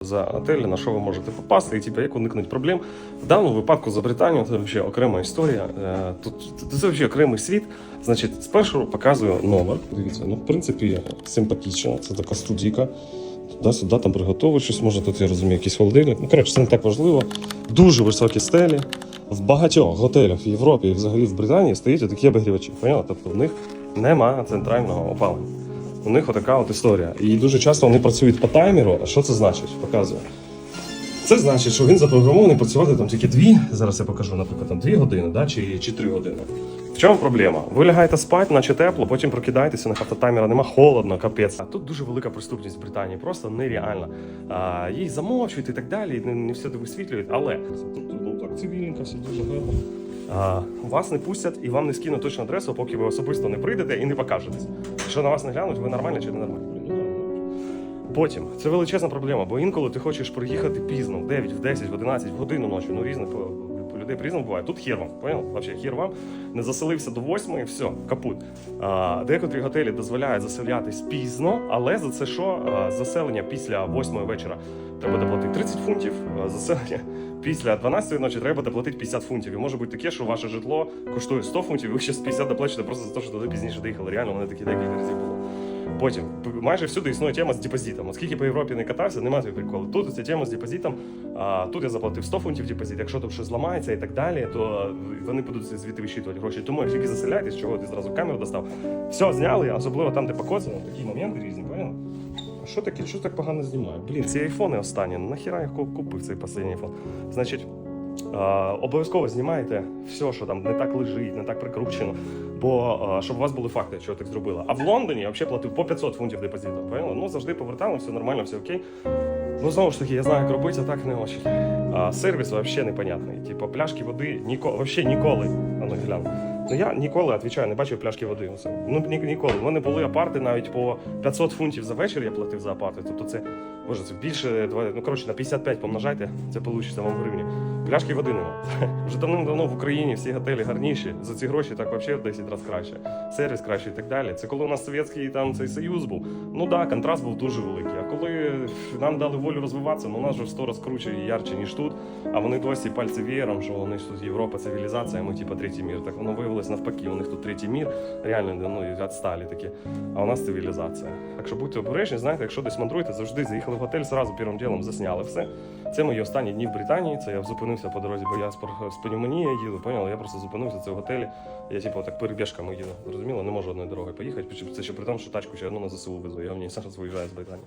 за готелі, на що ви можете попасти, і типу, як уникнути проблем. В даному випадку за Британію це взагалі окрема історія. Е, Тут це взагалі окремий світ. Значить, спершу показую номер. Дивіться, ну в принципі симпатично. Це така студійка. Туди-сюди там приготовують щось, може тут я розумію, якийсь холодильник. Ну, коротше, це не так важливо. Дуже високі стелі. В багатьох готелях в Європі і взагалі в Британії стоять такі обігрівачі. Поняли? Тобто в них немає центрального опалення. У них отака от історія. І дуже часто вони працюють по таймеру. А що це значить? Показую. Це значить, що він запрограмований працювати там тільки дві. Зараз я покажу, наприклад, там дві години, да, чи, чи три години. В чому проблема? Ви лягаєте спати, наче тепло, потім прокидаєтеся, на автотаймера нема холодно, капець. А тут дуже велика преступність в Британії, просто нереальна. А, їх замовчують і так далі, і не, не все висвітлюють, але ну, так цивільненько, все дуже гарно. А, вас не пустять і вам не скинуть точну адресу, поки ви особисто не прийдете і не покажетесь. Якщо на вас не глянуть, ви нормальні чи не нормальні. Ну, нормально. Потім це величезна проблема, бо інколи ти хочеш приїхати пізно, в 9, в 10, в 11, в годину ночі. Ну по людей по-різному буває. Тут хер вам, понял? Вообще хер вам. Не заселився до 8 і все, капут. А, декотрі готелі дозволяють заселятись пізно, але за це що? А, заселення після 8 вечора треба доплатити 30 фунтів, а заселення після 12 ночі треба доплатити 50 фунтів. І може бути таке, що ваше житло коштує 100 фунтів, і ви ще з 50 доплачете просто за те, що туди пізніше доїхали. Реально, мене такі декілька разів було. Потім майже всюди існує тема з депозитом. Оскільки по Європі не катався, немає такої приколу. Тут ця тема з депозитом. А, тут я заплатив 100 фунтів депозит. Якщо тут щось зламається і так далі, то вони будуть звідти вищитувати гроші. Тому як тільки заселяєтесь, чого ти зразу камеру достав, все зняли, особливо там, де покоцано, такі моменти різні, понял? А що таке? Що так погано знімає? Блін, ці айфони останні. Нахіра я купив цей останній айфон? Значить. Обов'язково знімайте все, що там не так лежить, не так прикручено. Бо щоб у вас були факти, що так зробила. А в Лондоні я взагалі платив по 500 фунтів депозиту. Поняли? Ну завжди повертали, все нормально, все окей. Ну знову ж таки, я знаю, як робити, а так не очень. А, сервіс взагалі непонятний. Типу, пляшки води ніколи, взагалі ніколи. А ну. Ну я ніколи відповідаю, не бачив пляшки води. Ну ні, ніколи. У мене були апарти навіть по 500 фунтів за вечір я платив за апарти. Тобто це боже, це більше ну коротше на 55 помножайте, це вийде вам в гривні. Пляшки води нема. Вже давним-давно в Україні всі готелі гарніші. За ці гроші так взагалі в 10 разів краще. Сервіс краще і так далі. Це коли у нас совєтський там цей союз був. Ну да, контраст був дуже великий. А коли нам дали волю розвиватися, ну у нас вже в 100 разів круче і ярче, ніж тут. А вони досі пальці веєром, що вони ж тут Європа, цивілізація, ми типа третій мір. Так воно виявилось навпаки. У них тут третій мір, реально ну, відсталі такі. А у нас цивілізація. Так що будьте обережні, знаєте, якщо десь мандруєте, завжди заїхали в готель, зразу першим ділом засняли все. Це мої останні дні в Британії. Це я зупинився по дорозі, бо я з пневмонією їду, поняли? Я просто зупинився це в готелі. Я типу так перебіжками їду. Зрозуміло, не можу одної дороги поїхати. Це ще при тому, що тачку ще одну на ЗСУ везу. Я в ній зараз виїжджаю з Британії.